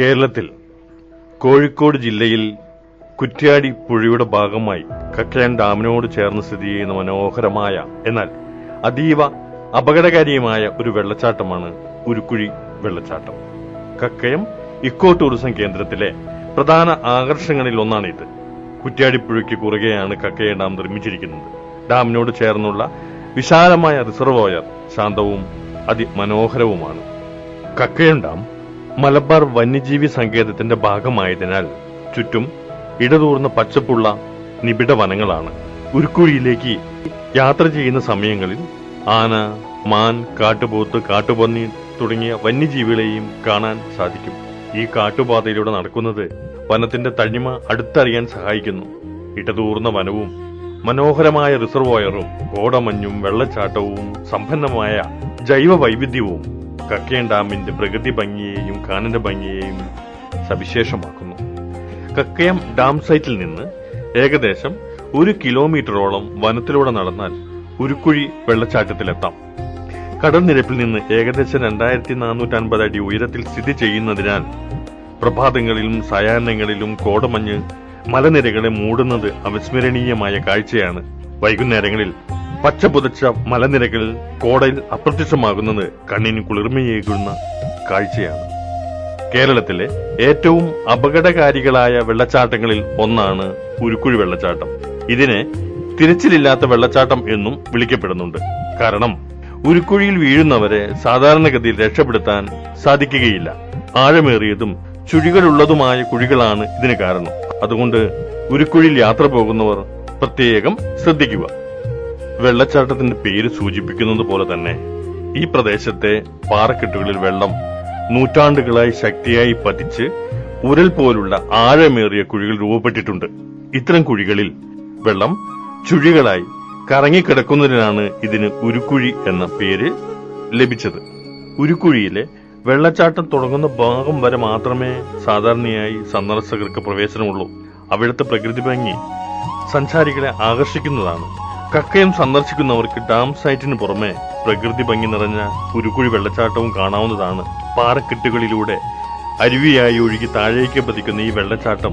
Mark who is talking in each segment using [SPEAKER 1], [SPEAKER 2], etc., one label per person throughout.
[SPEAKER 1] കേരളത്തിൽ കോഴിക്കോട് ജില്ലയിൽ കുറ്റ്യാടി പുഴയുടെ ഭാഗമായി കക്കയാൻ ഡാമിനോട് ചേർന്ന് സ്ഥിതി ചെയ്യുന്ന മനോഹരമായ എന്നാൽ അതീവ അപകടകാരിയുമായ ഒരു വെള്ളച്ചാട്ടമാണ് ഉരുക്കുഴി വെള്ളച്ചാട്ടം. കക്കയം ഇക്കോ ടൂറിസം കേന്ദ്രത്തിലെ പ്രധാന ആകർഷണങ്ങളിൽ ഒന്നാണിത് കുറ്റ്യാടിപ്പുഴയ്ക്ക് കുറുകെയാണ് കക്കയം ഡാം നിർമ്മിച്ചിരിക്കുന്നത്. ഡാമിനോട് ചേർന്നുള്ള വിശാലമായ റിസർവോയർ ശാന്തവും അതിമനോഹരവുമാണ്. കക്കയം ഡാം മലബാർ വന്യജീവി സങ്കേതത്തിന്റെ ഭാഗമായതിനാൽ ചുറ്റും ഇടതൂർന്ന പച്ചപ്പുള്ള നിബിഡ വനങ്ങളാണ്. ഉരുക്കുഴിയിലേക്ക് യാത്ര ചെയ്യുന്ന സമയങ്ങളിൽ ആന മാൻ കാട്ടുപോത്ത് കാട്ടുപന്നി തുടങ്ങിയ വന്യജീവികളെയും കാണാൻ സാധിക്കും. ഈ കാട്ടുപാതയിലൂടെ നടക്കുന്നത് വനത്തിന്റെ തനിമ അടുത്തറിയാൻ സഹായിക്കുന്നു. ഇടതൂർന്ന വനവും മനോഹരമായ റിസർവോയറും കോടമഞ്ഞും വെള്ളച്ചാട്ടവും സമ്പന്നമായ ജൈവ വൈവിധ്യവും കക്കേൻ ഡാമിന്റെ പ്രകൃതി ഭംഗിയെയും കാനന്റെ ഭംഗിയെയും സവിശേഷമാക്കുന്നു. കക്കയം ഡാം സൈറ്റിൽ നിന്ന് ഏകദേശം ഒരു കിലോമീറ്ററോളം വനത്തിലൂടെ നടന്നാൽ ഉരുക്കുഴി വെള്ളച്ചാട്ടത്തിലെത്താം. കടൽ നിരപ്പിൽ നിന്ന് ഏകദേശം രണ്ടായിരത്തി നാനൂറ്റി അൻപത് അടി ഉയരത്തിൽ സ്ഥിതി ചെയ്യുന്നതിനാൽ പ്രഭാതങ്ങളിലും സായാഹ്നങ്ങളിലും കോടമഞ്ഞ് മലനിരകളെ മൂടുന്നത് അവിസ്മരണീയമായ കാഴ്ചയാണ്. വൈകുന്നേരങ്ങളിൽ പച്ച പുതച്ച മലനിരകളിൽ കോടയിൽ അപ്രത്യക്ഷമാകുന്നത് കണ്ണിന് കുളിർമയേകുന്ന കാഴ്ചയാണ്. കേരളത്തിലെ ഏറ്റവും അപകടകാരികളായ വെള്ളച്ചാട്ടങ്ങളിൽ ഒന്നാണ് ഉരുക്കുഴി വെള്ളച്ചാട്ടം. ഇതിനെ തിരച്ചിലില്ലാത്ത വെള്ളച്ചാട്ടം എന്നും വിളിക്കപ്പെടുന്നുണ്ട്. കാരണം ഉരുക്കുഴിയിൽ വീഴുന്നവരെ സാധാരണഗതിയിൽ രക്ഷപ്പെടുത്താൻ സാധിക്കുകയില്ല. ആഴമേറിയതും ചുഴികളുള്ളതുമായ കുഴികളാണ് ഇതിന് കാരണം. അതുകൊണ്ട് ഉരുക്കുഴിയിൽ യാത്ര പോകുന്നവർ പ്രത്യേകം ശ്രദ്ധിക്കുക. വെള്ളച്ചാട്ടത്തിന്റെ പേര് സൂചിപ്പിക്കുന്നത് പോലെ തന്നെ ഈ പ്രദേശത്തെ പാറക്കെട്ടുകളിൽ വെള്ളം നൂറ്റാണ്ടുകളായി ശക്തിയായി പതിച്ച് ഉരൽ പോലുള്ള ആഴമേറിയ കുഴികൾ രൂപപ്പെട്ടിട്ടുണ്ട്. ഇത്തരം കുഴികളിൽ വെള്ളം ചുഴികളായി കറങ്ങിക്കിടക്കുന്നതിനാണ് ഇതിന് ഉരുക്കുഴി എന്ന പേര് ലഭിച്ചത്. ഉരുക്കുഴിയിലെ വെള്ളച്ചാട്ടം തുടങ്ങുന്ന ഭാഗം വരെ മാത്രമേ സാധാരണയായി സന്ദർശകർക്ക് പ്രവേശനമുള്ളൂ. അവിടുത്തെ പ്രകൃതി ഭംഗി സഞ്ചാരികളെ ആകർഷിക്കുന്നതാണ്. കക്കയം സന്ദർശിക്കുന്നവർക്ക് ഡാം സൈറ്റിന് പുറമെ പ്രകൃതി ഭംഗി നിറഞ്ഞ പുരുക്കുഴി വെള്ളച്ചാട്ടവും കാണാവുന്നതാണ് പാറക്കെട്ടുകളിലൂടെ അരുവിയായി ഒഴുകി താഴേക്ക് പതിക്കുന്ന ഈ വെള്ളച്ചാട്ടം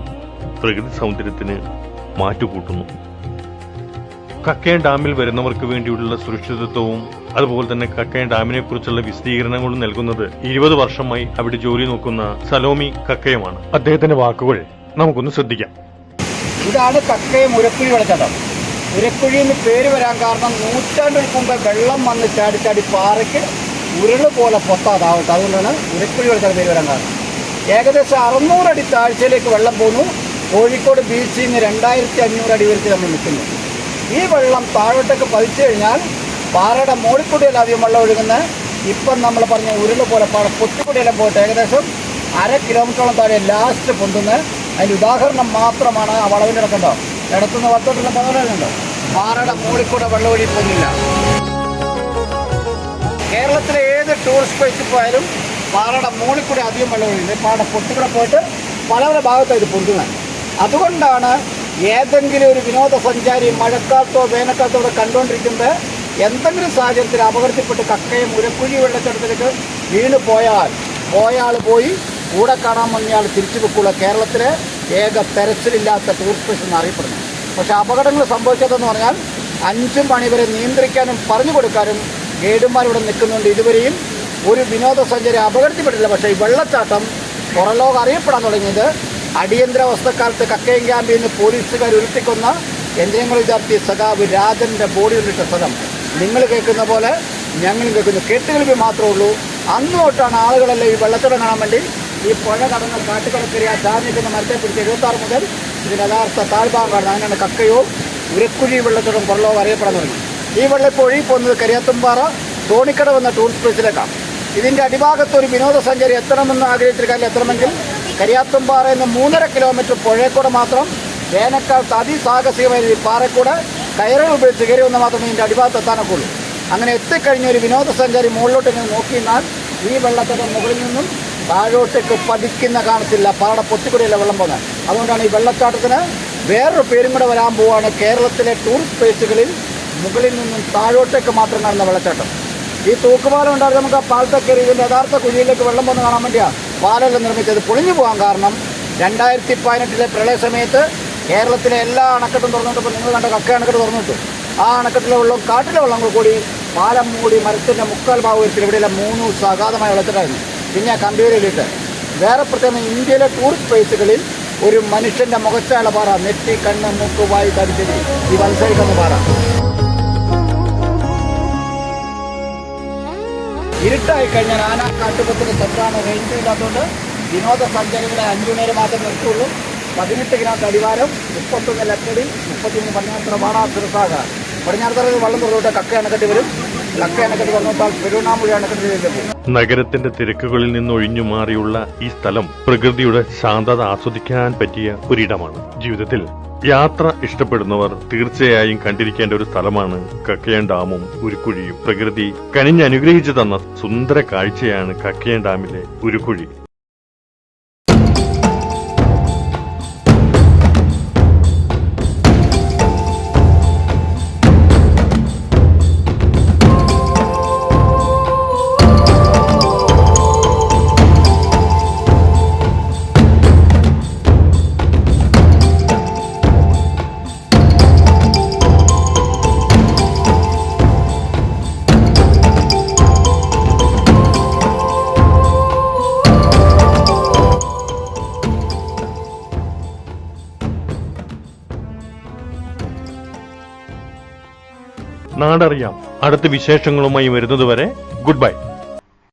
[SPEAKER 1] പ്രകൃതി സൗന്ദര്യത്തിന് മാറ്റുകൂട്ടുന്നു. കക്കയൻ ഡാമിൽ വരുന്നവർക്ക് വേണ്ടിയുള്ള സുരക്ഷിതത്വവും അതുപോലെ തന്നെ കക്കയൻ ഡാമിനെ കുറിച്ചുള്ള വിശദീകരണങ്ങളും നൽകുന്നത് ഇരുപത് വർഷമായി അവിടെ ജോലി നോക്കുന്ന സലോമി കക്കയമാണ്. അദ്ദേഹത്തിന്റെ വാക്കുകൾ നമുക്കൊന്ന് ശ്രദ്ധിക്കാം.
[SPEAKER 2] ഇതാണ് കക്കയം ഉരക്കുഴി വെള്ളച്ചാട്ടം. ഉരക്കുഴി എന്ന് പേര് വരാൻ കാരണം നൂറ്റാണ്ടുകൾക്ക് മുമ്പ് വെള്ളം വന്ന് ചാടി ചാടി പാറയ്ക്ക് ഉരുൾ പോലെ പൊത്താതാവട്ടെ അതുകൊണ്ടാണ് ഉരക്കുഴി വെള്ളത്തിൽ പേര് വരാൻ കാരണം. ഏകദേശം അറുന്നൂറ് അടി താഴ്ചയിലേക്ക് വെള്ളം പോന്നു. കോഴിക്കോട് ബീച്ചിൽ നിന്ന് രണ്ടായിരത്തി അഞ്ഞൂറ് അടി വരെ നമ്മൾ നിൽക്കുന്നു. ഈ വെള്ളം താഴോട്ടേക്ക് പതിച്ചു കഴിഞ്ഞാൽ പാറയുടെ മോളിക്കൂടിയല്ല അധികം വെള്ളം ഒഴുകുന്ന ഇപ്പം നമ്മൾ പറഞ്ഞ ഉരുൾ പോലെ പാറ പൊത്തിക്കൂടിയെല്ലാം പോയിട്ട് ഏകദേശം അര കിലോമീറ്ററോളം താഴെ ലാസ്റ്റ് പൊന്തുന്നത് അതിന്റെ ഉദാഹരണം മാത്രമാണ് ആ വളവിന്റെ ഇടക്കുണ്ടോ? ഇടത്തുനിന്ന് വത്തോട്ടുള്ള പകലുണ്ടോ പാറയുടെ മുകളിൽ വെള്ളം വഴി പോകുന്നില്ല. കേരളത്തിലെ ഏത് ടൂറിസ്റ്റ് പ്ലേസിൽ പോയാലും പാറയുടെ മുകളിൽ കൂടെ അധികം വെള്ളം ഒഴിയുന്നത് പാറയുടെ പൊട്ടിക്കൂടെ പോയിട്ട് പല പല ഭാഗത്താണ് പൊന്തുന്നത്. അതുകൊണ്ടാണ് ഏതെങ്കിലും ഒരു വിനോദസഞ്ചാരി മഴക്കാലത്തോ വേനൽക്കാലത്തോ ഇവിടെ കണ്ടുകൊണ്ടിരിക്കുന്നത് എന്തെങ്കിലും സാഹചര്യത്തിൽ അപകടത്തിൽപ്പെട്ട് കക്കയും ഉരക്കുഴി വെള്ളച്ചാട്ടത്തിലേക്ക് വീണ് പോയാൽ പോയാൾ പോയി കൂടെ കാണാൻ വന്നയാൾ തിരിച്ചു വെക്കുള്ള കേരളത്തിലെ ഏക തെരച്ചിലില്ലാത്ത ടൂറിസ്റ്റ് എന്ന് അറിയപ്പെടുന്നു പക്ഷേ അപകടങ്ങൾ സംഭവിച്ചതെന്ന് പറഞ്ഞാൽ അഞ്ചും മണി വരെ നിയന്ത്രിക്കാനും പറഞ്ഞു കൊടുക്കാനും ഗൈഡുമാർ ഇവിടെ നിൽക്കുന്നുണ്ട്. ഇതുവരെയും ഒരു വിനോദസഞ്ചാരി അപകടത്തിൽപ്പെട്ടില്ല പക്ഷേ ഈ വെള്ളച്ചാട്ടം പുറലോകം അറിയപ്പെടാൻ തുടങ്ങിയത് അടിയന്തരാവസ്ഥക്കാലത്ത് കക്കയം ക്യാമ്പിൽ നിന്ന് പോലീസുകാർ ഉരുത്തിക്കൊന്ന യന്ത്രങ്ങൾ വിദ്യാർത്ഥി സഖാവ് രാജന്റെ ബോഡി ഉരുട്ട സ്ഥലം. നിങ്ങൾ കേൾക്കുന്ന പോലെ ഞങ്ങൾ കേൾക്കുന്നു. കേട്ടുകേൾവി മാത്രമേ ഉള്ളൂ. അന്ന് തൊട്ടാണ് ആളുകളെല്ലാം ഈ വെള്ളച്ചാട്ടം കാണാൻ വേണ്ടി ഈ പുഴ കടന്ന് കാട്ടുകടക്കരി ആ ചാഞ്ഞിരിക്കുന്ന മരത്തെ പിടിച്ച് എഴുപത്താറ് മുതൽ ഇതിന് യഥാർത്ഥ താഴ്ഭാഗം കാണുന്നത് അങ്ങനെയാണ് കക്കയോ ഉരക്കുഴി വെള്ളത്തോടും പുറലോകം അറിയപ്പെടാൻ തുടങ്ങി. ഈ വെള്ളം ഒഴുകി പോകുന്നത് കരിയാത്തുംപാറ തോണിക്കടവ് എന്ന ടൂറിസ്റ്റ് പ്ലേസിലേക്കാണ് ഇതിന്റെ അടിഭാഗത്ത് ഒരു വിനോദസഞ്ചാരി എത്തണമെന്ന് ആഗ്രഹിച്ചിരിക്കാൻ എത്തണമെങ്കിൽ കരിയാത്തുംപാറ എന്ന മൂന്നര കിലോമീറ്റർ പുഴയെക്കൂടെ മാത്രം വേനൽക്കാലത്ത് അതിസാഹസികമായ ഈ പാറക്കൂടെ കയറുകൾ ഉപയോഗിച്ച് കയറി വന്ന് മാത്രമേ ഇതിന്റെ അടിഭാഗത്ത് എത്താനൊക്കെ ഉള്ളൂ. അങ്ങനെ എത്തിക്കഴിഞ്ഞ ഒരു വിനോദസഞ്ചാരി മുകളിലോട്ട് ഇങ്ങനെ നോക്കിയിരുന്നാൽ ഈ വെള്ളത്തിന്റെ മുകളിൽ നിന്നും താഴോട്ടേക്ക് പതിക്കുന്ന കാണത്തില്ല. പാറയുടെ പൊത്തിക്കൂടിയല്ല വെള്ളം പോകുന്നത്? അതുകൊണ്ടാണ് ഈ വെള്ളച്ചാട്ടത്തിന് വേറൊരു പേരും കൂടെ വരാൻ പോവുകയാണ് കേരളത്തിലെ ടൂറിസ്റ്റ് പ്ലേസുകളിൽ മുകളിൽ നിന്നും താഴോട്ടേക്ക് മാത്രം കാണുന്ന വെള്ളച്ചാട്ടം. ഈ തൂക്കുപാലം ഉണ്ടായിരുന്നു നമുക്ക് ആ പാലത്തെ കയറി ഇതിന്റെ യഥാർത്ഥ കുഴിയിലേക്ക് വെള്ളം വന്ന് കാണാൻ വേണ്ടിയാണ് പാലെല്ലാം നിർമ്മിച്ചത്. പൊളിഞ്ഞു പോകാൻ കാരണം രണ്ടായിരത്തി പതിനെട്ടിലെ പ്രളയ സമയത്ത് കേരളത്തിലെ എല്ലാ അണക്കെട്ടും തുറന്നിട്ടപ്പോൾ നിങ്ങൾ കണ്ട കക്ക അണക്കെട്ട് തുറന്നിട്ടു ആ അണക്കെട്ടിലെ വെള്ളം കാട്ടിലെ വെള്ളം കൂടി പാലം മൂടി മരത്തിന്റെ മുക്കാൽ ഭാഗത്തിൽ ഇവിടെയെല്ലാം മൂന്ന് അഗാധമായ വെള്ളത്തിലായിരുന്നു. പിന്നെ ആ കമ്പ്യൂട്ടറിലിട്ട് വേറെ പ്രത്യേകം ഇന്ത്യയിലെ ടൂറിസ്റ്റ് പ്ലേസുകളിൽ ഒരു മനുഷ്യന്റെ മുഖച്ചാള പാറ നെറ്റി കണ്ണ് മൂക്ക് വായി തരിച്ചിരി ഈ മത്സരിക്കുന്ന പാറ. ഇരുട്ടായി കഴിഞ്ഞാൽ ആന കാട്ടുപത്തിന് തെറ്റാണ് റേഞ്ച് ഇല്ലാത്തതുകൊണ്ട് വിനോദസഞ്ചാരികളെ അഞ്ചു നേരം മാത്രമേ നിർത്തുള്ളൂ. പതിനെട്ട് ഗ്രാം അടിവാരം മുപ്പത്തൊന്ന് ലക്കടി മുപ്പത്തിമൂന്ന് പടിഞ്ഞാറത്തറ വാടാ തിരുസാഗ പടിഞ്ഞാറത്തറ വെള്ളം തുറന്നിട്ട് കക്ക അണക്കെട്ടി വരും.
[SPEAKER 1] നഗരത്തിന്റെ തിരക്കുകളിൽ നിന്ന് ഒഴിഞ്ഞു മാറിയുള്ള ഈ സ്ഥലം പ്രകൃതിയുടെ ശാന്തത ആസ്വദിക്കാൻ പറ്റിയ ഒരിടമാണ്. ജീവിതത്തിൽ യാത്ര ഇഷ്ടപ്പെടുന്നവർ തീർച്ചയായും കണ്ടിരിക്കേണ്ട ഒരു സ്ഥലമാണ് കക്കയം ഡാമും ഉരുക്കുഴിയും. പ്രകൃതി കനിഞ്ഞനുഗ്രഹിച്ചു തന്ന സുന്ദര കാഴ്ചയാണ് കക്കയം ഡാമിലെ ഉരുക്കുഴി. നാടറിയാം. അടുത്ത വിശേഷങ്ങളുമായി വരുന്നതുവരെ ഗുഡ് ബൈ.